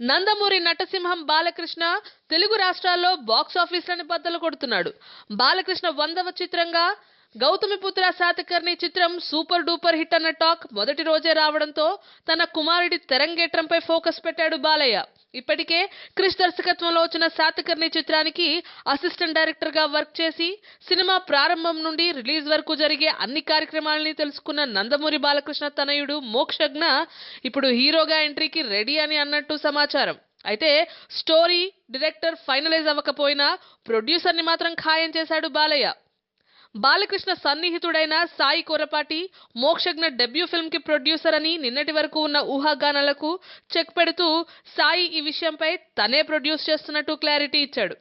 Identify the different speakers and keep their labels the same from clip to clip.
Speaker 1: నందమూరి నటసింహం బాలకృష్ణ తెలుగు రాష్ట్రాల్లో బాక్స్ ఆఫీసులను బద్దలు కొడుతున్నాడు. బాలకృష్ణ వందవ చిత్రంగా గౌతమిపుత్ర శాతకర్ణి చిత్రం సూపర్ డూపర్ హిట్ అన్న టాక్ మొదటి రోజే రావడంతో తన కుమారుడి తెరంగేట్రంపై ఫోకస్ పెట్టాడు బాలయ్య. ఇప్పటికే క్రిష్ దర్శకత్వంలో వచ్చిన శాతకర్ణి చిత్రానికి అసిస్టెంట్ డైరెక్టర్గా వర్క్ చేసి సినిమా ప్రారంభం నుండి రిలీజ్ వరకు జరిగే అన్ని కార్యక్రమాలని తెలుసుకున్న నందమూరి బాలకృష్ణ తనయుడు మోక్షజ్ఞ ఇప్పుడు హీరోగా ఎంట్రీకి రెడీ అని అన్నట్టు సమాచారం. అయితే స్టోరీ డైరెక్టర్ ఫైనలైజ్ అవ్వకపోయినా ప్రొడ్యూసర్ని మాత్రం ఖాయం చేశాడు బాలయ్య. బాలకృష్ణ సన్నిహితుడైన సాయి కొరపాటి మోక్షజ్ఞ డెబ్యూ ఫిల్మ్కి ప్రొడ్యూసర్ అని నిన్నటి వరకు ఉన్న ఊహాగానాలకు చెక్ పెడుతూ సాయి ఈ విషయంపై తనే ప్రొడ్యూస్ చేస్తున్నట్టు క్లారిటీ ఇచ్చాడు.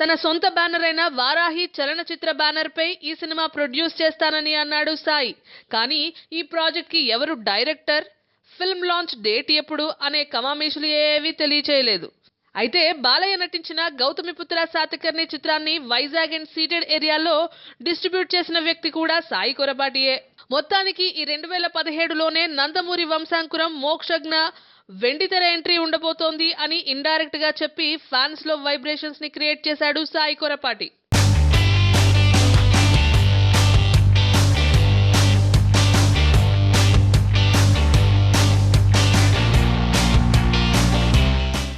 Speaker 1: తన సొంత బ్యానర్ అయిన వారాహి చలనచిత్ర బ్యానర్ పై ఈ సినిమా ప్రొడ్యూస్ చేస్తానని అన్నాడు సాయి. కానీ ఈ ప్రాజెక్ట్కి ఎవరు డైరెక్టర్? ఫిల్మ్ లాంచ్ డేట్ ఎప్పుడు? అనే కమామేషులు ఏవీ తెలియచేయలేదు. అయితే బాలయ్య నటించిన గౌతమిపుత్ర సాతకర్ణి చిత్రాన్ని వైజాగ్ అండ్ సీటెడ్ ఏరియాలో డిస్ట్రిబ్యూట్ చేసిన వ్యక్తి కూడా సాయి కొరపాటియే మొత్తానికి ఈ రెండు వేల పదిహేడులోనే నందమూరి వంశాంకురం మోక్షజ్ఞ వెండితెర ఎంట్రీ ఉండబోతోంది అని ఇండైరెక్ట్గా చెప్పి ఫ్యాన్స్లో వైబ్రేషన్స్ని క్రియేట్ చేశాడు సాయి కొరపాటి.